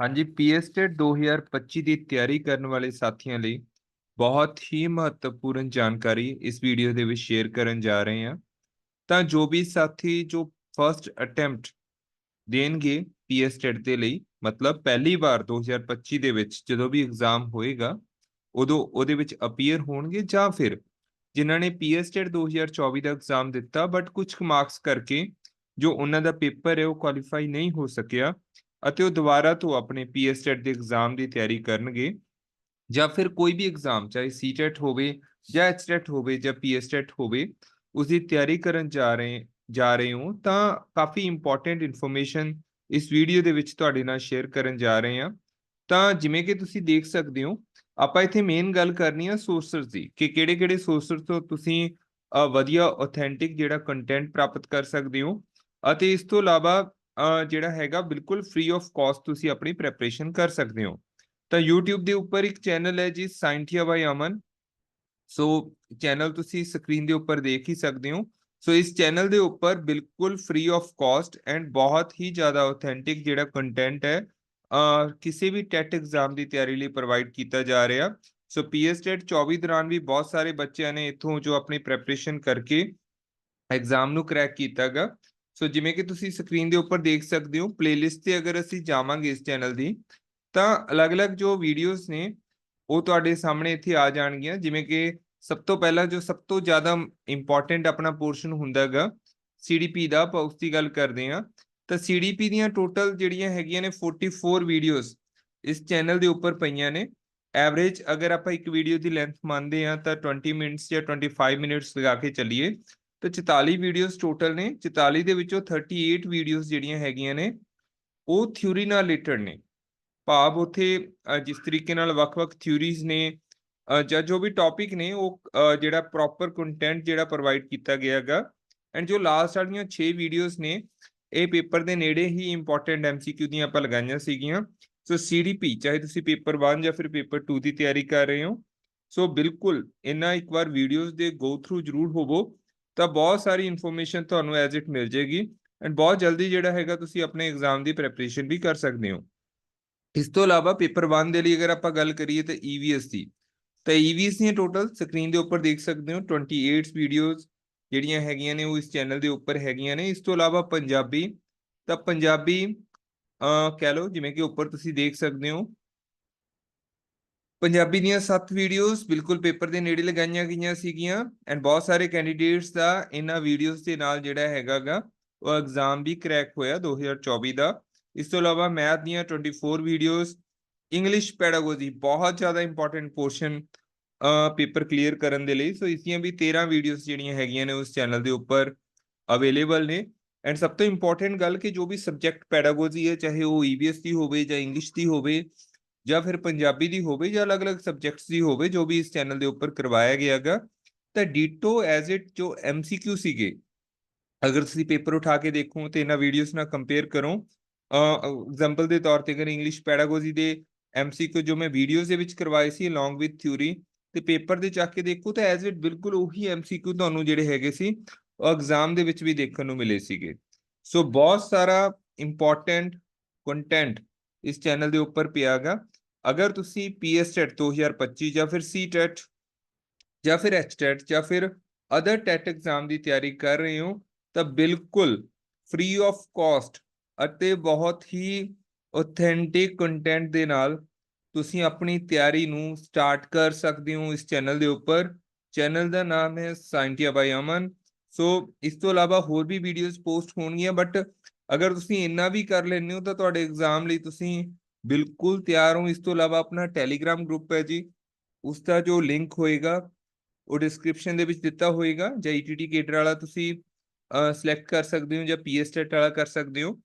ਹਾਂਜੀ ਪੀਐਸਟੇਟ 2025 ਦੀ ਤਿਆਰੀ ਕਰਨ ਵਾਲੇ ਸਾਥੀਆਂ ਲਈ ਬਹੁਤ ਹੀ ਮਹੱਤਵਪੂਰਨ ਜਾਣਕਾਰੀ ਇਸ ਵੀਡੀਓ ਦੇ ਵਿੱਚ ਸ਼ੇਅਰ ਕਰਨ ਜਾ ਰਹੇ ਹਾਂ। ਤਾਂ ਜੋ ਵੀ ਸਾਥੀ ਜੋ ਫਰਸਟ ਅਟੈਂਪਟ ਦੇਣਗੇ ਪੀਐਸਟੇਟ ਦੇ ਲਈ, ਮਤਲਬ ਪਹਿਲੀ ਵਾਰ 2025 ਦੇ ਵਿੱਚ ਜਦੋਂ ਵੀ ਐਗਜ਼ਾਮ ਹੋਏਗਾ, ਉਦੋਂ ਉਹਦੇ ਵਿੱਚ ਅਪੀਅਰ ਹੋਣਗੇ ਜਾਂ ਫਿਰ ਜਿਨ੍ਹਾਂ ਨੇ ਪੀਐਸਟੇਟ 2024 ਦਾ ਐਗਜ਼ਾਮ ਦਿੱਤਾ ਬਟ ਕੁਝ ਮਾਰਕਸ ਕਰਕੇ ਜੋ ਉਹਨਾਂ ਦਾ ਪੇਪਰ ਹੈ ਉਹ ਕੁਆਲੀਫਾਈ ਨਹੀਂ ਹੋ ਸਕਿਆ ਅਤੇ ਉਹ ਦੁਬਾਰਾ ਤੋਂ ਆਪਣੇ ਪੀਐਸਟੈਟ ਦੇ ਐਗਜ਼ਾਮ ਦੀ ਤਿਆਰੀ ਕਰਨਗੇ ਜਾਂ ਫਿਰ ਕੋਈ ਵੀ ਐਗਜ਼ਾਮ ਚਾਹੇ ਸੀਟੈਟ ਹੋਵੇ ਜਾਂ ਐਚਟੈਟ ਹੋਵੇ ਜਾਂ ਪੀਐਸਟੈਟ ਹੋਵੇ ਉਸ ਦੀ ਤਿਆਰੀ ਕਰਨ ਜਾ ਰਹੇ ਜਾ ਰਹੇ ਹੋ, ਤਾਂ ਕਾਫੀ ਇੰਪੋਰਟੈਂਟ ਇਨਫੋਰਮੇਸ਼ਨ ਇਸ ਵੀਡੀਓ ਦੇ ਵਿੱਚ ਤੁਹਾਡੇ ਨਾਲ ਸ਼ੇਅਰ ਕਰਨ ਜਾ ਰਹੇ ਹਾਂ। ਤਾਂ ਜਿਵੇਂ ਕਿ ਤੁਸੀਂ ਦੇਖ ਸਕਦੇ ਹੋ, ਆਪਾਂ ਇੱਥੇ ਮੇਨ ਗੱਲ ਕਰਨੀ ਆ ਸੋਰਸਸ ਦੀ, ਕਿ ਕਿਹੜੇ-ਕਿਹੜੇ ਸੋਰਸਸ ਤੋਂ ਤੁਸੀਂ ਵਧੀਆ ਆਥੈਂਟਿਕ ਜਿਹੜਾ ਕੰਟੈਂਟ ਪ੍ਰਾਪਤ ਕਰ ਸਕਦੇ ਹੋ। ਅਤੇ ਇਸ ਤੋਂ ਇਲਾਵਾ ਜਿਹੜਾ ਹੈਗਾ ਬਿਲਕੁਲ ਫ੍ਰੀ ਆਫ ਕਾਸਟ ਤੁਸੀਂ ਆਪਣੀ ਪ੍ਰੈਪਰੇਸ਼ਨ ਕਰ ਸਕਦੇ ਹੋ। ਤਾਂ YouTube ਦੇ ਉੱਪਰ ਇੱਕ ਚੈਨਲ ਹੈ ਜੀ ਸਾਇੰਟੀਆ ਬਾਈ ਅਮਨ ਸੋ ਚੈਨਲ ਤੁਸੀਂ ਸਕਰੀਨ ਦੇ ਉੱਪਰ ਦੇਖ ਹੀ ਸਕਦੇ ਹੋ। ਸੋ ਇਸ ਚੈਨਲ ਦੇ ਉੱਪਰ ਬਿਲਕੁਲ ਫ੍ਰੀ ਆਫ ਕਾਸਟ ਐਂਡ ਬਹੁਤ ਹੀ ਜ਼ਿਆਦਾ ਆਥੈਂਟਿਕ ਜਿਹੜਾ ਕੰਟੈਂਟ ਹੈ ਕਿਸੇ ਵੀ ਟੈਟ ਐਗਜ਼ਾਮ ਦੀ ਤਿਆਰੀ ਲਈ ਪ੍ਰੋਵਾਈਡ ਕੀਤਾ ਜਾ ਰਿਹਾ। ਸੋ ਪੀਐਸਟੈਟ 24 ਦੌਰਾਨ ਵੀ ਬਹੁਤ ਸਾਰੇ ਬੱਚਿਆਂ ਨੇ ਇੱਥੋਂ ਜੋ ਆਪਣੀ ਪ੍ਰੈਪਰੇਸ਼ਨ ਕਰਕੇ ਐਗਜ਼ਾਮ ਨੂੰ ਕ੍ਰੈਕ ਕੀਤਾਗਾ ਸੋ ਜਿਵੇਂ ਕਿ ਤੁਸੀਂ ਸਕਰੀਨ ਦੇ ਉੱਪਰ ਦੇਖ ਸਕਦੇ ਹੋ ਪਲੇਲਿਸਟ ਤੇ ਅਗਰ ਅਸੀਂ ਜਾਵਾਂਗੇ ਇਸ ਚੈਨਲ ਦੀ, ਤਾਂ ਅਲੱਗ-ਅਲੱਗ ਜੋ ਵੀਡੀਓਜ਼ ਨੇ, ਉਹ ਤੁਹਾਡੇ ਸਾਹਮਣੇ ਇੱਥੇ ਆ ਜਾਣਗੀਆਂ। ਜਿਵੇਂ ਕਿ ਸਭ ਤੋਂ ਪਹਿਲਾਂ ਜੋ ਸਭ ਤੋਂ ਜ਼ਿਆਦਾ ਇੰਪੋਰਟੈਂਟ ਆਪਣਾ ਪੋਰਸ਼ਨ ਹੁੰਦਾਗਾ ਸੀਡੀਪੀ ਦਾ, ਆਪਾਂ ਉਸ ਦੀ ਗੱਲ ਕਰਦੇ ਹਾਂ। ਤਾਂ ਸੀਡੀਪੀ ਦੀਆਂ ਟੋਟਲ ਜਿਹੜੀਆਂ ਹੈਗੀਆਂ ਨੇ 44 ਵੀਡੀਓਜ਼ ਇਸ ਚੈਨਲ ਦੇ ਉੱਪਰ ਪਈਆਂ ਨੇ। ਐਵਰੇਜ ਅਗਰ ਆਪਾਂ ਇੱਕ ਵੀਡੀਓ ਦੀ ਲੈਂਥ ਮੰਨਦੇ ਹਾਂ, ਤਾਂ 20 ਮਿੰਟਸ ਜਾਂ 25 ਮਿੰਟਸ ਲਗਾ ਕੇ ਚੱਲੀਏ। ਤਾਂ 44 ਵੀਡੀਓਜ਼ ਟੋਟਲ ਨੇ 44 ਦੇ ਵਿੱਚੋਂ 38 ਵੀਡੀਓਜ਼ ਜਿਹੜੀਆਂ ਹੈਗੀਆਂ ਨੇ, ਉਹ ਥਿਊਰੀ ਨਾਲ ਰਿਲੇਟਡ ਨੇ। ਭਾਵ ਉਥੇ ਜਿਸ ਤਰੀਕੇ ਨਾਲ ਵੱਖ-ਵੱਖ ਥਿਊਰੀਜ਼ ਨੇ ਜਾਂ ਜੋ ਵੀ ਟੌਪਿਕ ਨੇ, ਉਹ ਜਿਹੜਾ ਪ੍ਰੋਪਰ ਕੰਟੈਂਟ ਜਿਹੜਾ ਪ੍ਰੋਵਾਈਡ ਕੀਤਾ ਗਿਆ ਗਿਆਗਾ ਐਂਡ ਜੋ ਲਾਸਟ ਵਾਲੀਆਂ 6 ਵੀਡੀਓਜ਼ ਨੇ, ਇਹ ਪੇਪਰ ਦੇ ਨੇੜੇ ਹੀ ਇੰਪੋਰਟੈਂਟ ਐਮਸੀਕਿਊ ਦੀਆਂ ਆਪਾਂ ਲਗਾਈਆਂ ਸੀਗੀਆਂ। ਸੋ ਸੀਡੀਪੀ ਚਾਹੇ ਤੁਸੀਂ ਪੇਪਰ 1 ਜਾਂ ਫਿਰ ਪੇਪਰ 2 ਦੀ ਤਿਆਰੀ ਕਰ ਰਹੇ ਹੋ। ਸੋ ਬਿਲਕੁਲ, ਇਹਨਾਂ ਇੱਕ ਵਾਰ ਵੀਡੀਓਜ਼ ਦੇ ਗੋ ਥਰੂ ਜ਼ਰੂਰ ਹੋਵੋ। ਤਾਂ ਬਹੁਤ ਸਾਰੀ ਇਨਫੋਰਮੇਸ਼ਨ ਤੁਹਾਨੂੰ ਐਜ਼ ਇਟ ਮਿਲ ਜੇਗੀ ਐਂਡ ਬਹੁਤ ਜਲਦੀ ਜਿਹੜਾ ਹੈਗਾ ਤੁਸੀਂ ਆਪਣੇ ਐਗਜ਼ਾਮ ਦੀ ਪ੍ਰੈਪਰੇਸ਼ਨ ਵੀ ਕਰ ਸਕਦੇ ਹੋ। ਇਸ ਤੋਂ ਇਲਾਵਾ ਪੇਪਰ 1 ਦੇ ਲਈ ਅਗਰ ਆਪਾਂ ਗੱਲ ਕਰੀਏ ਤਾਂ EVS ਦੀ, ਤਾਂ EVS ਦੀਆਂ ਟੋਟਲ ਸਕਰੀਨ ਦੇ ਉੱਪਰ ਦੇਖ ਸਕਦੇ ਹੋ 28 ਵੀਡੀਓਜ਼ ਜਿਹੜੀਆਂ ਹੈਗੀਆਂ ਨੇ ਉਹ ਇਸ ਚੈਨਲ ਦੇ ਉੱਪਰ ਹੈਗੀਆਂ ਨੇ। ਇਸ ਤੋਂ ਇਲਾਵਾ ਪੰਜਾਬੀ, ਤਾਂ ਪੰਜਾਬੀ ਅ ਕਹਿ ਲਓ ਜਿਵੇਂ ਕਿ ਉੱਪਰ ਤੁਸੀਂ ਦੇਖ ਸਕਦੇ ਹੋ ਪੰਜਾਬੀ ਦੀਆਂ 7 ਵੀਡੀਓਜ਼ ਬਿਲਕੁਲ ਪੇਪਰ ਦੇ ਨੇੜੇ ਲਗਾਈਆਂ ਗਈਆਂ ਸੀਗੀਆਂ ਐਂਡ ਬਹੁਤ ਸਾਰੇ ਕੈਂਡੀਡੇਟਸ ਦਾ ਇਹਨਾਂ ਵੀਡੀਓਜ਼ ਦੇ ਨਾਲ ਜਿਹੜਾ ਹੈਗਾਗਾ, ਉਹ ਐਗਜ਼ਾਮ ਵੀ ਕ੍ਰੈਕ ਹੋਇਆ 2024 ਦਾ। ਇਸ ਤੋਂ ਇਲਾਵਾ ਮੈਥ ਦੀਆਂ 24 ਵੀਡੀਓਜ਼ ਇੰਗਲਿਸ਼ ਪੈਡਾਗੋਜੀ ਬਹੁਤ ਜ਼ਿਆਦਾ ਇੰਪੋਰਟੈਂਟ ਪੋਰਸ਼ਨ ਪੇਪਰ ਕਲੀਅਰ ਕਰਨ ਦੇ ਲਈ। ਸੋ ਇਸ ਦੀਆਂ ਵੀ 13 ਵੀਡੀਓਜ਼ ਜਿਹੜੀਆਂ ਹੈਗੀਆਂ ਨੇ ਉਸ ਚੈਨਲ ਦੇ ਉੱਪਰ ਅਵੇਲੇਬਲ ਨੇ। ਐਂਡ ਸਭ ਤੋਂ ਇੰਪੋਰਟੈਂਟ ਗੱਲ ਕਿ ਜੋ ਵੀ ਸਬਜੈਕਟ ਪੈਡਾਗੋਜੀ ਹੈ, ਚਾਹੇ ਉਹ EVS ਦੀ ਹੋਵੇ ਜਾਂ ਇੰਗਲਿਸ਼ ਦੀ ਹੋਵੇ ਜਾਂ ਫਿਰ ਪੰਜਾਬੀ ਦੀ ਹੋਵੇ ਜਾਂ ਅਲੱਗ-ਅਲੱਗ ਸਬਜੈਕਟਸ ਦੀ ਹੋਵੇ, ਜੋ ਵੀ ਇਸ ਚੈਨਲ ਦੇ ਉੱਪਰ ਕਰਵਾਇਆ ਗਿਆਗਾ ਤਾਂ ਡੀਟੋ ਐਜ਼ ਇਟ ਜੋ MCQ ਸੀਗੇ, ਅਗਰ ਤੁਸੀਂ ਪੇਪਰ ਉਠਾ ਕੇ ਦੇਖੋ ਤੇ ਇਹਨਾਂ ਵੀਡੀਓਜ਼ ਨਾਲ ਕੰਪੇਅਰ ਕਰੋ ਐਗਜ਼ਾਮਪਲ ਦੇ ਤੌਰ ਤੇ ਅਗਰ ਇੰਗਲਿਸ਼ ਪੈਡਾਗੋਜੀ ਦੇ MCQ ਜੋ ਮੈਂ ਵੀਡੀਓਜ਼ ਦੇ ਵਿੱਚ ਕਰਵਾਏ ਸੀ ਅਲੋਂਗ ਵਿਦ ਥਿਊਰੀ ਤੇ ਪੇਪਰ ਦੇ ਚੱਕ ਕੇ ਦੇਖੋ ਤਾਂ ਐਜ਼ ਇਟ ਬਿਲਕੁਲ ਉਹੀ MCQ ਤੁਹਾਨੂੰ ਜਿਹੜੇ ਹੈਗੇ ਸੀ, ਉਹ ਐਗਜ਼ਾਮ ਦੇ ਵਿੱਚ ਵੀ ਦੇਖਣ ਨੂੰ ਮਿਲੇ ਸੀਗੇ। ਸੋ ਬਹੁਤ ਸਾਰਾ ਇੰਪੋਰਟੈਂਟ ਕੰਟੈਂਟ ਇਸ ਚੈਨਲ ਦੇ ਉੱਪਰ ਪਿਆਗਾ ਅਗਰ ਤੁਸੀਂ ਪੀਐਸਟੈਟ 2025 ਜਾਂ ਫਿਰ ਸੀਟੈਟ ਜਾਂ ਫਿਰ ਐਚਟੈਟ ਜਾਂ ਫਿਰ ਅਦਰ ਟੈਟ ਐਗਜ਼ਾਮ ਦੀ ਤਿਆਰੀ ਕਰ ਰਹੇ ਹੋ, ਤਾਂ ਬਿਲਕੁਲ ਫ੍ਰੀ ਆਫ ਕਾਸਟ ਅਤੇ ਬਹੁਤ ਹੀ ਆਥੈਂਟਿਕ ਕੰਟੈਂਟ ਦੇ ਨਾਲ ਤੁਸੀਂ ਆਪਣੀ ਤਿਆਰੀ ਨੂੰ ਸਟਾਰਟ ਕਰ ਸਕਦੇ ਹੋ ਇਸ ਚੈਨਲ ਦੇ ਉੱਪਰ। ਚੈਨਲ ਦਾ ਨਾਮ ਹੈ ਸਾਇੰਟੀਆ ਬਾਈ ਅਮਨ ਸੋ ਇਸ ਤੋਂ ਇਲਾਵਾ ਹੋਰ ਵੀ ਵੀਡੀਓਜ਼ ਪੋਸਟ ਹੋਣਗੀਆਂ ਬਟ ਅਗਰ ਤੁਸੀਂ ਇੰਨਾ ਵੀ ਕਰ ਲੈਂਦੇ ਹੋ, ਤਾਂ ਤੁਹਾਡੇ ਐਗਜ਼ਾਮ ਲਈ ਤੁਸੀਂ ਬਿਲਕੁਲ ਤਿਆਰ ਹੋ ਇਸ ਤੋਂ ਇਲਾਵਾ ਆਪਣਾ ਟੈਲੀਗ੍ਰਾਮ ਗਰੁੱਪ ਹੈ ਜੀ ਉਸ ਦਾ ਜੋ ਲਿੰਕ ਹੋਏਗਾ ਉਹ ਡਿਸਕ੍ਰਿਪਸ਼ਨ ਦੇ ਵਿੱਚ ਦਿੱਤਾ ਹੋਏਗਾ ਜਾਂ ETT ਕੇਡਰ ਵਾਲਾ ਤੁਸੀਂ ਸਿਲੈਕਟ ਕਰ ਸਕਦੇ ਹੋ ਜਾਂ ਪੀਐਸਟੈਟ ਵਾਲਾ ਕਰ ਸਕਦੇ ਹੋ